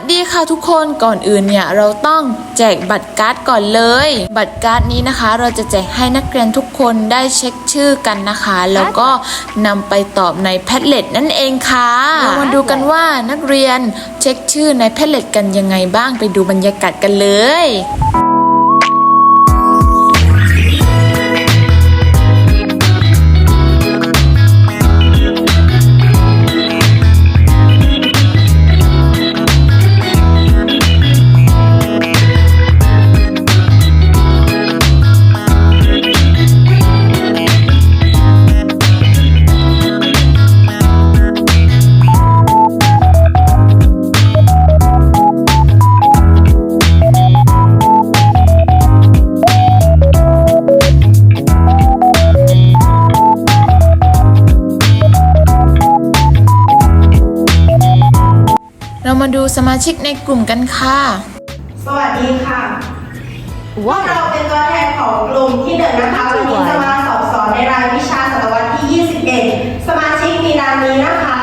วัสดีค่ะทุกคนก่อนอื่นเนี่ยเราต้องแจกบัตรการ์ดก่อนเลย บัตรการ์ดนี้นะคะ เราจะแจกให้นักเรียนทุกคนได้เช็คชื่อกันนะคะ แล้วก็นำไปตอบในแพทเล็ตนั่นเองค่ะเรามาดูกันว่านักเรียนเช็คชื่อในแพทเล็ตกันยังไงบ้างไปดูบรรยากาศกันเลย สมาชิกในกลุ่มกันค่ะ สวัสดีค่ะ พวกเราเป็นตัวแทนของกลุ่มที่หนึ่งนะคะวันนี้จะมาสอบสอนในรายวิชาศตวรรษที่ 21 สมาชิกมีดังนี้นะคะ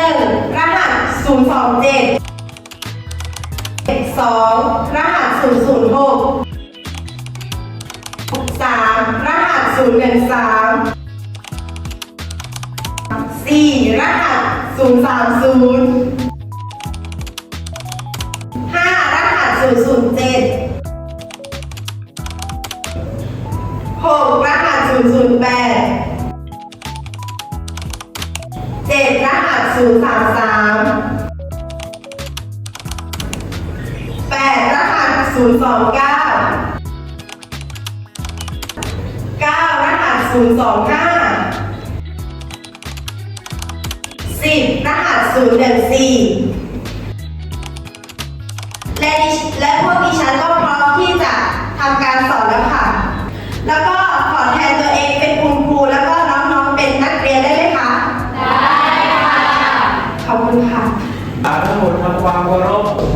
1. รหัส 027 2. รหัส 006 3. รหัส 013 4. รหัส 030 007 6 รหัส 008 7 รหัส 033 8 รหัส 029 9 รหัส 025 10 รหัส 014 และดิฉและพวกดิฉันก็พร้อมที่จะทำการสอนแล้วค่ะ แล้วก็ขอแทนตัวเองเป็นคุณครูแล้วก็น้องๆเป็นนักเรียนได้ไหมคะได้ค่ะขอบคุณค่ะอาทั้งหมดทำความเคารพหนึ่ง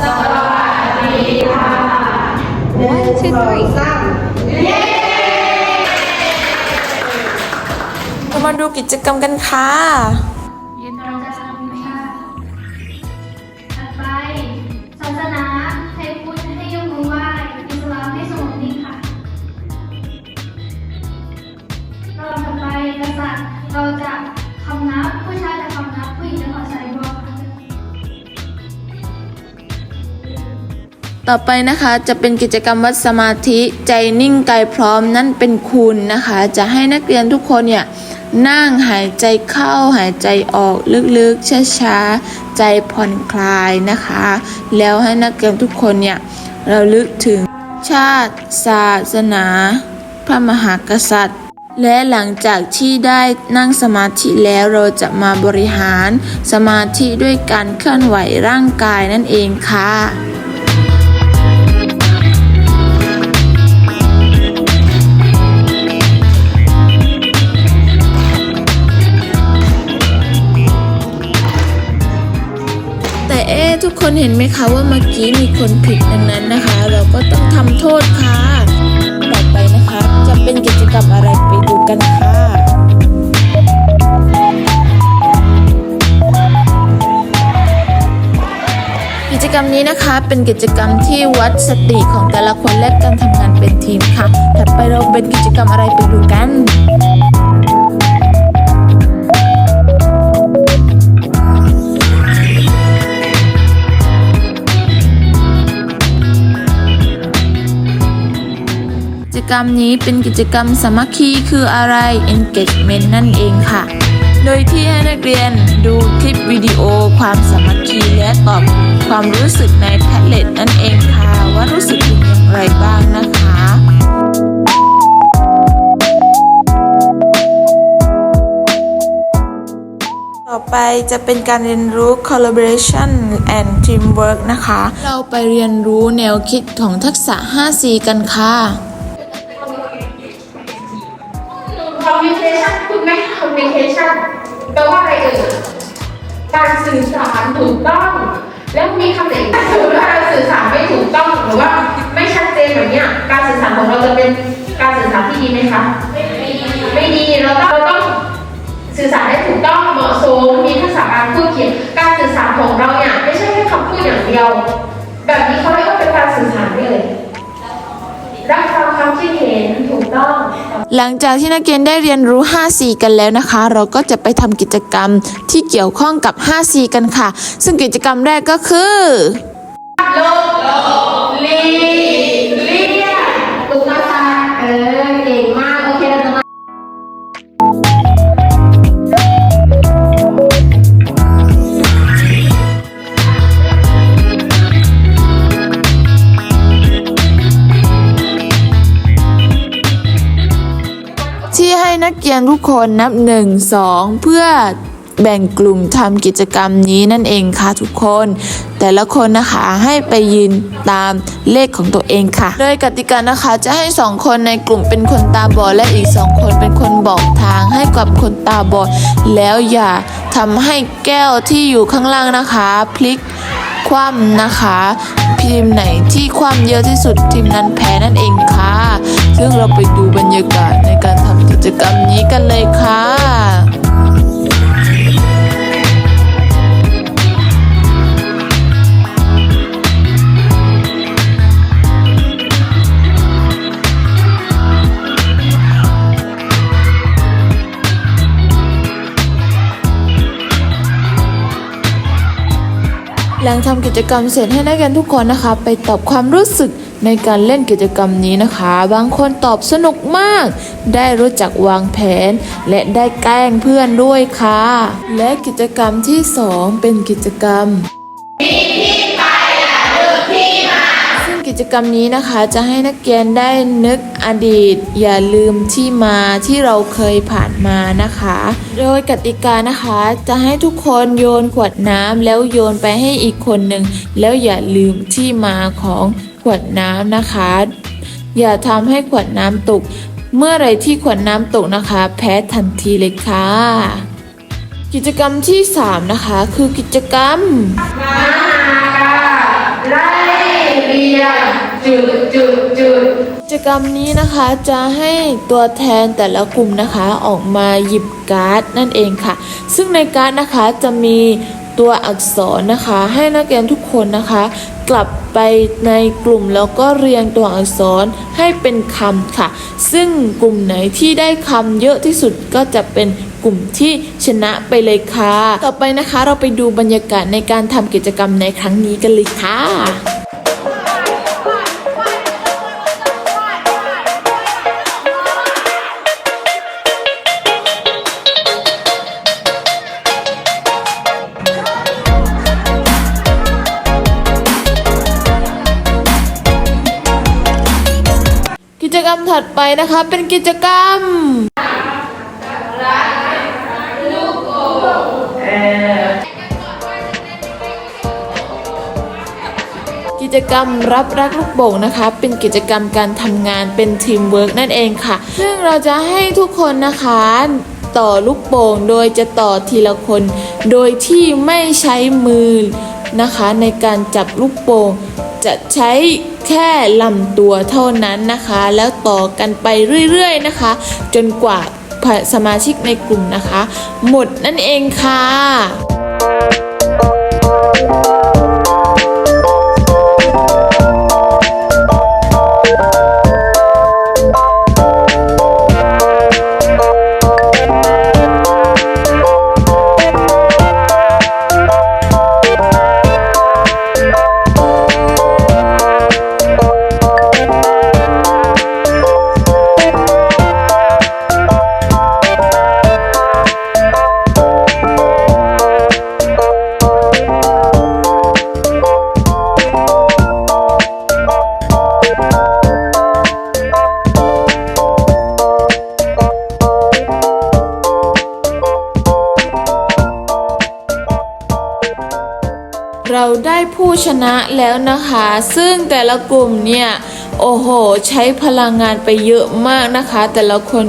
สองสามเรามาดูกิจกรรมกันค่ะ ต่อไปนะคะจะเป็นกิจกรรมวัดสมาธิใจนิ่งกายพร้อมนั่นเป็นคุณนะคะ จะให้นักเรียนทุกคนเนี่ยนั่งหายใจเข้าหายใจออกลึกๆช้าๆใจผ่อนคลายนะคะ แล้วให้นักเรียนทุกคนเนี่ยเราลึกถึงชาติ ศาสนา พระมหากษัตริย์ และหลังจากที่ได้นั่งสมาธิแล้วเราจะมาบริหารสมาธิด้วยการเคลื่อนไหวร่างกายนั่นเองค่ะ ทุกคนเห็นไหมคะว่าเมื่อกี้มีคนผิดดังนั้นนะคะ เราก็ต้องทำโทษค่ะต่อไปนะคะ จะเป็นกิจกรรมอะไรไปดูกันค่ะกิจกรรมนี้นะคะเป็นกิจกรรมที่วัดสติของแต่ละคนและการทำงานเป็นทีมค่ะ ถัดไปเราเป็นกิจกรรมอะไรไปดูกัน กิจกรรมนี้เป็นกิจกรรมสามัคคีคืออะไร engagement นั่นเองค่ะ โดยที่ให้นักเรียนดูคลิปวิดีโอความสามัคคีและตอบความรู้สึกในแท็บเล็ตนั่นเองค่ะ ว่ารู้สึกเป็นอย่างไรบ้างนะคะต่อไปจะเป็นการเรียนรู้ collaboration and teamwork นะคะ เราไปเรียนรู้แนวคิดของทักษะ 5C กันค่ะ communication แปลว่าอะไรเอ่ยการสื่อสารถูกต้อง แล้วมีคำไหนถ้าสมมติว่าเราสื่อสารไม่ถูกต้องหรือว่าไม่ชัดเจนแบบเนี้ยการสื่อสารของเราจะเป็นการสื่อสารที่ดีไหมคะไม่ดีไม่ดีเราต้องเราต้องสื่อสารให้ถูกต้องเหมาะสมมีทักษะการพูดเขียนการสื่อสารของเราเนี่ยไม่ใช่แค่คำพูดอย่างอย่างเดียว แบบนี้เขาเรียกว่าเป็นการสื่อสารได้เลยรับฟังความคิดเห็นถูกต้อง หลังจากที่นักเรียนได้เรียนรู้ 5C กันแล้วนะคะ เราก็จะไปทำกิจกรรมที่เกี่ยวข้องกับ 5C กันค่ะ ซึ่งกิจกรรมแรกก็คือลบลี ให้นักเรียนทุกคนนับ 1 2 เพื่อแบ่งกลุ่มทำกิจกรรมนี้นั่นเองค่ะทุกคน แต่ละคนนะคะให้ไปยืนตามเลขของตัวเองค่ะ โดยกติกานะคะจะให้ 2 คนในกลุ่มเป็นคนตาบอดและอีก 2 คนเป็นคนบอกทางให้กับคนตาบอดแล้วอย่าทำให้แก้วที่อยู่ข้างล่างนะคะ พลิก คว่ำนะคะ ทีมไหนที่คว่ำเยอะที่สุดทีมนั้นแพ้นั่นเองค่ะ ซึ่งเราไปดูบรรยากาศในการทำกิจกรรมนี้กันเลยค่ะ ลังทำกิจกรรมเสร็จให้นักเรียนทุกคนนะคะ ไปตอบความรู้สึกในการเล่นกิจกรรมนี้นะคะ บางคนตอบสนุกมาก ได้รู้จักวางแผน และได้แกล้งเพื่อนด้วยค่ะ และกิจกรรมที่สองเป็นกิจกรรม จกรรมนี้นะคะจะให้นักเรียนได้นึกอดีต อย่าลืมที่มาที่เราเคยผ่านมานะคะ โดยกติกานะคะจะให้ทุกคนโยนขวดน้ำแล้วโยนไปให้อีกคนหนึ่งแล้วอย่าลืมที่มาของขวดน้ำนะคะ อย่าทำให้ขวดน้ำตก เมื่อไรที่ขวดน้ำตกนะคะ แพ้ทันทีเลยค่ะ กิจกรรมที่ 3 นะคะ คือกิจกรรม ไล่เรียงจุดจุดจุดกิจกรรมนี้นะคะจะให้ตัวแทนแต่ละกลุ่มนะคะออกมาหยิบการ์ดนั่นเองค่ะ ซึ่งในการ์ดนะคะจะมีตัวอักษรนะคะ ให้นักเรียนทุกคนนะคะ กลับไปในกลุ่มแล้วก็เรียงตัวอักษรให้เป็นคำค่ะ ซึ่งกลุ่มไหนที่ได้คำเยอะที่สุดก็จะเป็น กลุ่มที่ชนะไปเลยค่ะ ต่อไปนะคะเราไปดูบรรยากาศในการทำกิจกรรมในครั้งนี้กันเลยค่ะกิจกรรมถัดไปนะคะเป็นกิจกรรม จกรรมรับรักลูกโป่งนะคะ เป็นกิจกรรมการทำงานเป็นทีมเวิร์กนั่นเองค่ะ ซึ่งเราจะให้ทุกคนนะคะต่อลูกโป่งโดยจะต่อทีละคน โดยที่ไม่ใช้มือนะคะ ในการจับลูกโป่งจะใช้แค่ลำตัวเท่านั้นนะคะ แล้วต่อกันไปเรื่อยๆนะคะ จนกว่าสมาชิกในกลุ่มนะคะ หมดนั่นเองค่ะ นะแล้วนะคะ ซึ่งแต่ละกลุ่มเนี่ย โอ้โห ใช้พลังงานไปเยอะมากนะคะ แต่ละคน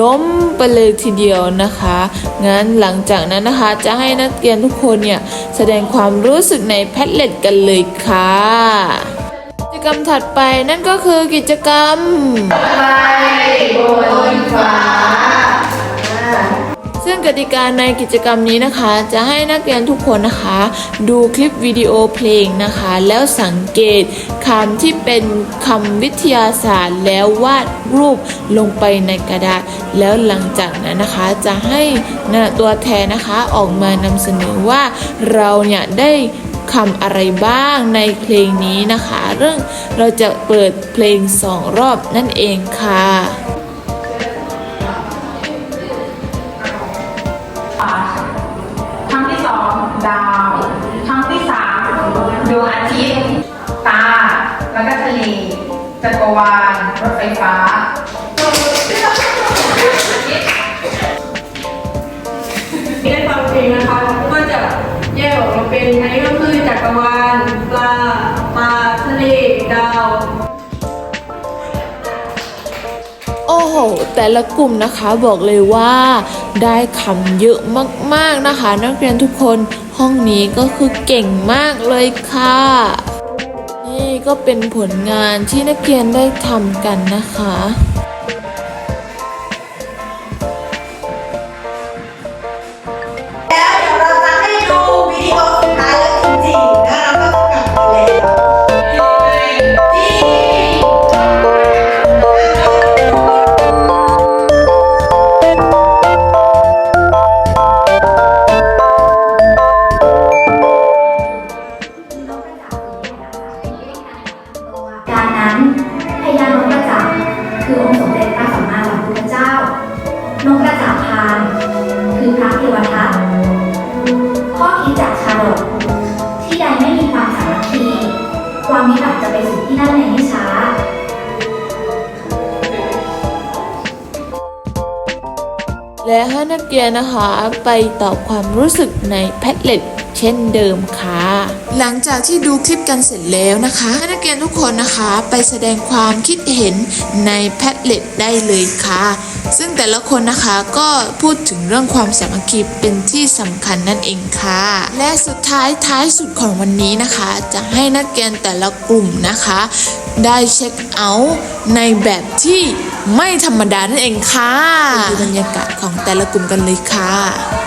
ล้มไปเลยทีเดียวนะคะ งั้นหลังจากนั้นนะคะจะให้นักเรียนทุกคนเนี่ยแสดงความรู้สึกในแพทเล็ตกันเลยค่ะกิจกรรมถัดไปนั่นก็คือกิจกรรมไปบนฟ้า ซึ่งกติกาในกิจกรรมนี้นะคะ จะให้นักเรียนทุกคนนะคะ ดูคลิปวิดีโอเพลงนะคะ แล้วสังเกตคำที่เป็นคำวิทยาศาสตร์ แล้ววาดรูปลงไปในกระดาษ แล้วหลังจากนั้นนะคะจะให้นะตัวแทนนะคะออกมานำเสนอว่าเราเนี่ยได้คำอะไรบ้างในเพลงนี้นะคะ เรื่องเราจะเปิดเพลงสองรอบนั่นเองค่ะ ครั้งที่สองดาว ครั้งที่สามดวงอาทิตย์ ตา แล้วก็ทะเลจักรวาลรถไฟฟ้า โห แต่ละกลุ่มนะคะบอกเลยว่าได้คำเยอะมากๆนะคะ นักเรียนทุกคนห้องนี้ก็คือเก่งมากเลยค่ะ นี่ก็เป็นผลงานที่นักเรียนได้ทำกันนะคะ ที่ด้านในให้ช้า และให้นักเรียนนะคะไปตอบความรู้สึกในแพทเล็ตเช่นเดิมค่ะ หลังจากที่ดูคลิปกันเสร็จแล้วนะคะให้นักเรียนทุกคนนะคะไปแสดงความคิดเห็นในแพทเล็ตได้เลยค่ะ ซึ่งแต่ละคนนะคะก็พูดถึงเรื่องความสามัคคีเป็นที่สำคัญนั่นเองค่ะ และสุดท้ายท้ายสุดของวันนี้นะคะ จะให้นักเรียนแต่ละกลุ่มนะคะ ได้เช็คเอาท์ในแบบที่ไม่ธรรมดานั่นเองค่ะไปดูบรรยากาศของแต่ละกลุ่มกันเลยค่ะ